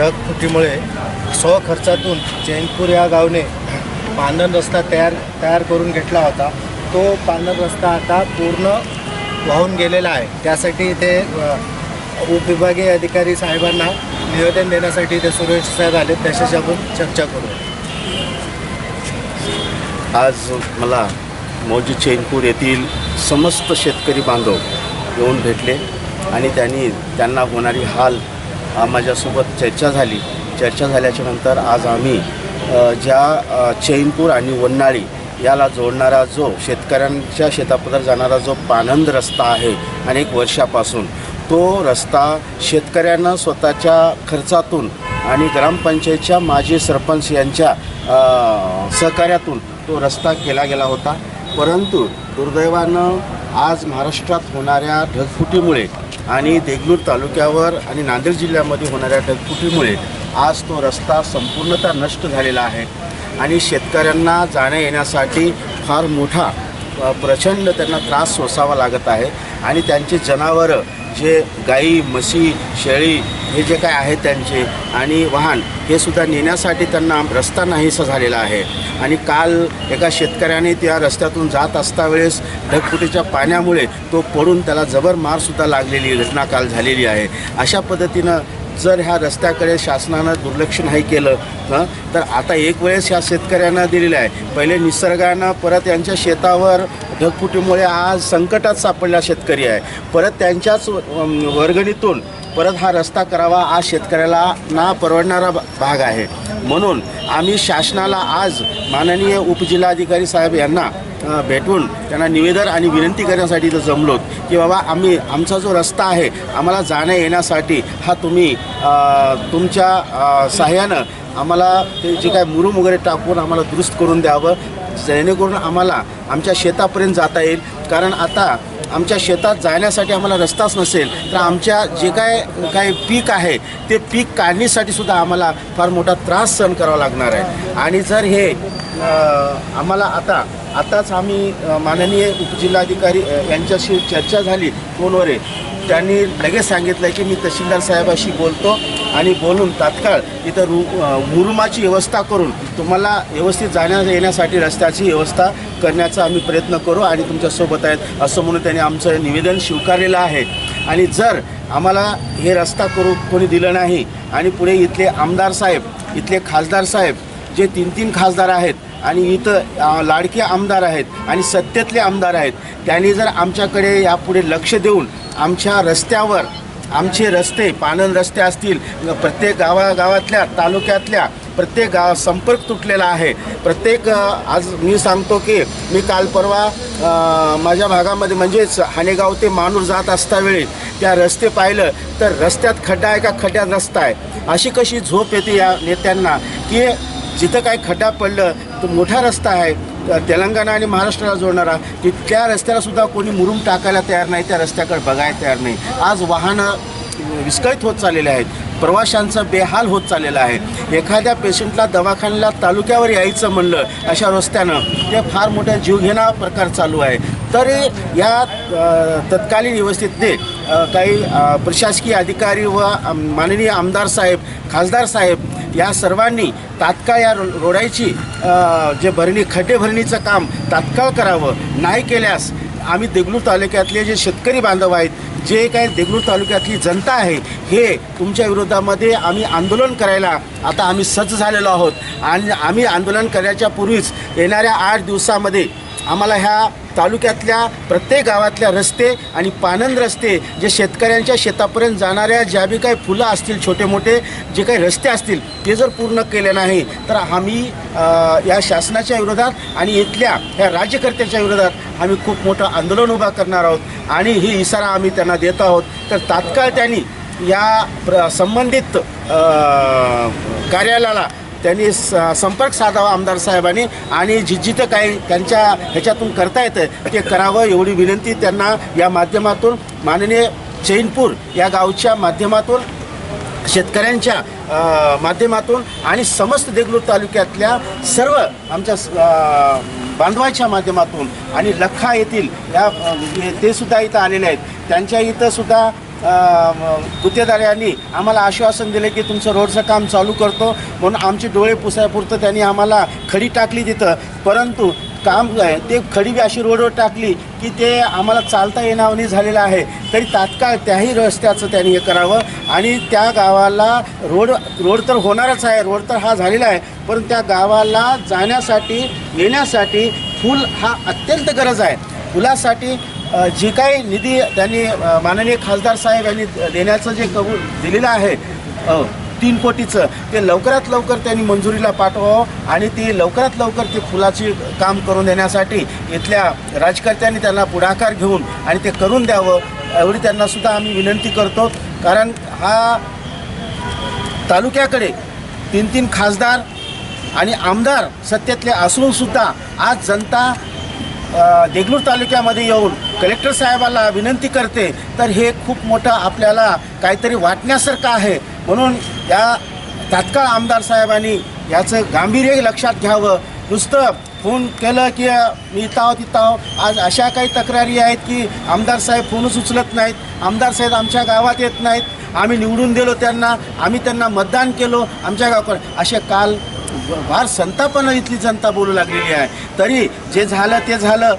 ढगफुटीमुळे स्वखर्चातून चैनपूर या गावने पांधन रस्ता तयार तयार करून घेतला होता. तो पांधन रस्ता आता पूर्ण वाहून गेलेला आहे. त्यासाठी इथे उपविभागीय अधिकारी साहेबांना निवेदन देण्यासाठी ते सुरेश साहेब आले. त्याच्याशी आपण चर्चा करू आज मला मौजी चैनपूर येथील समस्त शेतकरी बांधव येऊन भेटले आणि त्यांनी त्यांना होणारी हाल माझ्यासोबत चर्चा झाली. चर्चा झाल्याच्यानंतर आज आम्ही ज्या चैनपूर आणि वन्नाळी याला जोडणारा जो शेतकऱ्यांच्या शेतापदर जाणारा जो पानंद रस्ता आहे अनेक वर्षापासून तो रस्ता शेतकऱ्यांना स्वतःच्या खर्चातून आणि ग्रामपंचायतच्या माजी सरपंच यांच्या सहकार्यातून तो रस्ता केला गेला होता. परंतु दुर्दैवानं आज महाराष्ट्रात होणाऱ्या ढगफुटीमुळे आणि देगलूर तालुक्यावर आणि नांदेड जिल्ह्यामध्ये होणाऱ्या ढगफुटीमुळे आज तो रस्ता संपूर्णतः नष्ट झालेला आहे. आणि शेतकऱ्यांना जाण्या येण्यासाठी फार मोठा प्रचंड त्यांना त्रास सोसावा लागत आहे. आणि त्यांची जनावरं जे गाई म्हशी शेळी हे जे काय आहे त्यांचे आणि वाहन हे सुद्धा नेण्यासाठी त्यांना रस्ता नाहीसा झालेला आहे. आणि काल एका शेतकऱ्याने त्या रस्त्यातून जात असता वेळेस ढगफुटीच्या पाण्यामुळे तो पडून त्याला जबर मारसुद्धा लागलेली घटना काल झालेली आहे. अशा पद्धतीनं जर ह्या रस्त्याकडे शासनानं दुर्लक्ष नाही केलं हं, तर आता एक वेळेस ह्या शेतकऱ्यांना दिलेलं आहे. पहिले निसर्गानं परत यांच्या शेतावर ढगफुटीमुळे आज संकटात सापडला शेतकरी आहे. परत त्यांच्याच वर्गणीतून परत हा रस्ता करावा आज शेतकऱ्याला ना परवडणारा भा- भाग आहे. म्हणून आम्ही शासनाला आज माननीय उपजिल्हाधिकारी साहेब यांना भेटून त्यांना निवेदन आणि विनंती करण्यासाठी इथं जमलोत की बाबा आम्ही आमचा जो रस्ता आहे आम्हाला जाण्या येण्यासाठी हा तुम्ही तुमच्या सहाय्यानं आम्हाला ते जे काय मुरुम वगैरे टाकून आम्हाला दुरुस्त करून द्यावं जेणेकरून आम्हाला आमच्या शेतापर्यंत जाता येईल. कारण आता आमच्या शेतात जाण्यासाठी आम्हाला रस्ताच नसेल तर आमच्या जे काय काय पीक आहे ते पीक काढणीसाठी सुद्धा आम्हाला फार मोठा त्रास सहन करावा लागणार आहे. आणि जर हे आम्हाला आता आताच आम्ही माननीय उपजिल्हाधिकारी यांच्याशी चर्चा झाली फोनवर त्यांनी लगेच सांगितलं की मी तहसीलदार साहेबाशी बोलतो आणि बोलून तात्काळ इथं रु मुरुमाची व्यवस्था करून तुम्हाला व्यवस्थित जाण्या येण्यासाठी रस्त्याची व्यवस्था करण्याचा आम्ही प्रयत्न करू आणि तुमच्यासोबत आहेत असं म्हणून त्यांनी आमचं निवेदन स्वीकारलेलं आहे. आणि जर आम्हाला हे रस्ता करू कोणी दिलं नाही आणि पुढे इथले आमदार साहेब इथले खासदार साहेब जे तीन तीन खासदार आहेत आणि इथं लाडके आमदार आहेत आणि सत्तेतले आमदार आहेत त्यांनी जर आमच्याकडे यापुढे लक्ष देऊन आमच्या रस्त्यावर आमचे रस्ते पानन रस्ते असतील प्रत्येक गावागावातल्या तालुक्यातल्या प्रत्येक गाव संपर्क तुटलेला आहे. प्रत्येक आज मी सांगतो की मी काल परवा माझ्या भागामध्ये म्हणजेच हानेगाव ते मानूर जात असता वेळी त्या रस्ते पाहिलं तर रस्त्यात खड्डा आहे का? खड्ड्यात रस्ता आहे. अशी कशी झोप येते या नेत्यांना की जिथं काय खड्डा पडलं तो मोठा रस्ता आहे तेलंगणा आणि महाराष्ट्राला जोडणारा की त्या रस्त्यालासुद्धा कोणी मुरुम टाकायला तयार नाही त्या रस्त्याकडे बघायला तयार नाही. आज वाहनं विस्कळीत होत चाललेले आहेत प्रवाशांचं बेहाल होत चाललेलं आहे. एखाद्या पेशंटला दवाखान्याला तालुक्यावर यायचं म्हणलं अशा रस्त्यानं ते फार मोठा जीवघेणा प्रकार चालू आहे. तरी या तत्कालीन व्यवस्थेतले काही प्रशासकीय अधिकारी व माननीय आमदार साहेब खासदार साहेब या सर्वांनी तात्काळ या रो जे भरणी खड्डे भरणीचं काम तात्काळ करावं. नाही केल्यास आम्ही देगलूर तालुक्यातले जे शेतकरी बांधव आहेत जे काय देगलूर तालुक्यातली जनता आहे हे तुमच्या विरोधामध्ये आम्ही आंदोलन करायला आता आम्ही सज्ज झालेलो आहोत. आणि आम्ही आंदोलन करण्याच्या पूर्वीच येणाऱ्या आठ दिवसामध्ये आम्हाला ह्या तालुक्यातल्या प्रत्येक गावातल्या रस्ते आणि पानंद रस्ते जे शेतकऱ्यांच्या शेतापर्यंत जाणाऱ्या ज्या बी काही फुलं असतील छोटे मोठे जे काही रस्ते असतील ते जर पूर्ण केले नाही तर आम्ही या शासनाच्या विरोधात आणि इथल्या ह्या राज्यकर्त्याच्या विरोधात आम्ही खूप मोठं आंदोलन उभा करणार आहोत आणि ही इशारा आम्ही त्यांना देत आहोत. तर तात्काळ त्यांनी या प्र संबंधित कार्यालयाला त्यांनी स संपर्क साधावा आमदार साहेबांनी आणि जिजिथं काही त्यांच्या ह्याच्यातून करता येतं ते करावं एवढी विनंती त्यांना या माध्यमातून. माननीय चैनपूर या गावच्या माध्यमातून शेतकऱ्यांच्या माध्यमातून आणि समस्त देगलूर तालुक्यातल्या सर्व आमच्या बांधवाच्या माध्यमातून आणि लखा येथील या ते सुद्धा इथं आलेले आहेत. त्यांच्या इथं सुद्धा गुत्तेदारांनी गुत्तेदार यांनी आम्हाला आश्वासन दिले की तुमचं रोडचं काम चालू करतो. म्हणून आमचे डोळे पुसायपुरतं त्यांनी आम्हाला खडी टाकली तिथं. परंतु काम आहे ते खडी बी अशी रोडवर टाकली की ते आम्हाला चालता येणावणी झालेलं आहे. तरी तात्काळ त्याही रस्त्याचं त्यांनी हे करावं. आणि त्या गावाला रोड रोड तर होणारच आहे रोड तर हा झालेला आहे. पण त्या गावाला जाण्यासाठी येण्यासाठी फूल हा अत्यंत गरज आहे. फुलासाठी जी काही निधी त्यांनी माननीय खासदार साहेब यांनी देण्याचं जे कबूल दिलेलं आहे तीन कोटीचं ते लवकरात लवकर त्यांनी मंजुरीला पाठवावं आणि ती लवकरात लवकर ते फुलाची काम करून देण्यासाठी इथल्या राजकर्त्यांनी त्यांना पुढाकार घेऊन आणि ते करून द्यावं एवढी त्यांनासुद्धा आम्ही विनंती करतो. कारण हा तालुक्याकडे तीन तीन खासदार आणि आमदार सत्तेतले असूनसुद्धा आज जनता देगलूर तालुक्यामध्ये येऊन कलेक्टर साहेबाला विनंती करते तर हे खूप मोठं आपल्याला काहीतरी वाटण्यासारखं आहे. म्हणून या तात्काळ आमदार साहेबांनी याचं गांभीर्य लक्षात घ्यावं. नुसतं फोन केलं की मी इथं आहो तिथं आहो आज अशा काही तक्रारी आहेत की आमदार साहेब फोनच उचलत नाहीत. आमदार साहेब आमच्या गावात येत नाहीत. आम्ही निवडून दिलो त्यांना. आम्ही त्यांना मतदान केलो. आमच्या गावाकडे असे काल फार संतापानं इथली जनता बोलू लागलेली आहे. तरी जे झालं ते झालं.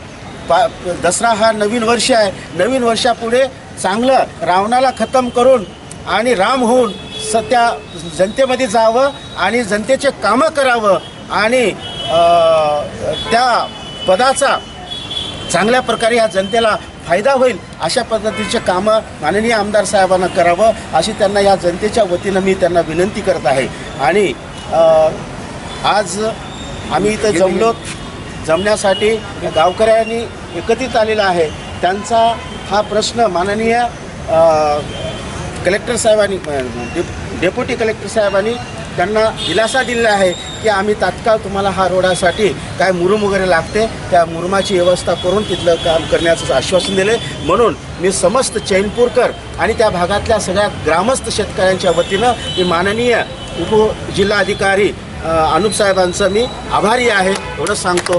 पा दसरा हा नवीन वर्ष आहे. नवीन वर्षापुढे चांगलं रावणाला खतम करून आणि राम होऊन सत्या जनतेमध्ये जावं आणि जनतेचे कामं करावं आणि त्या पदाचा चांगल्या प्रकारे या जनतेला फायदा होईल अशा पद्धतीचे कामं माननीय आमदार साहेबांना करावं अशी त्यांना या जनतेच्या वतीनं मी त्यांना विनंती करत आहे. आणि आज आम्ही इथं जमलो. जमण्यासाठी या गावकऱ्यांनी एकत्रित आलेला आहे. त्यांचा हा प्रश्न माननीय कलेक्टर साहेबांनी डेप डेप्युटी कलेक्टर साहेबांनी त्यांना दिलासा दिलेला आहे की आम्ही तात्काळ तुम्हाला हा रोडासाठी काय मुरुम वगैरे लागते त्या मुरुमाची व्यवस्था करून तिथलं काम करण्याचं आश्वासन दिले म्हणून मी समस्त चैनपूरकर आणि त्या भागातल्या सगळ्या ग्रामस्थ शेतकऱ्यांच्या वतीनं मी माननीय उपजिल्हाधिकारी अनुप साहेबांचं मी आभारी आहे एवढंच सांगतो.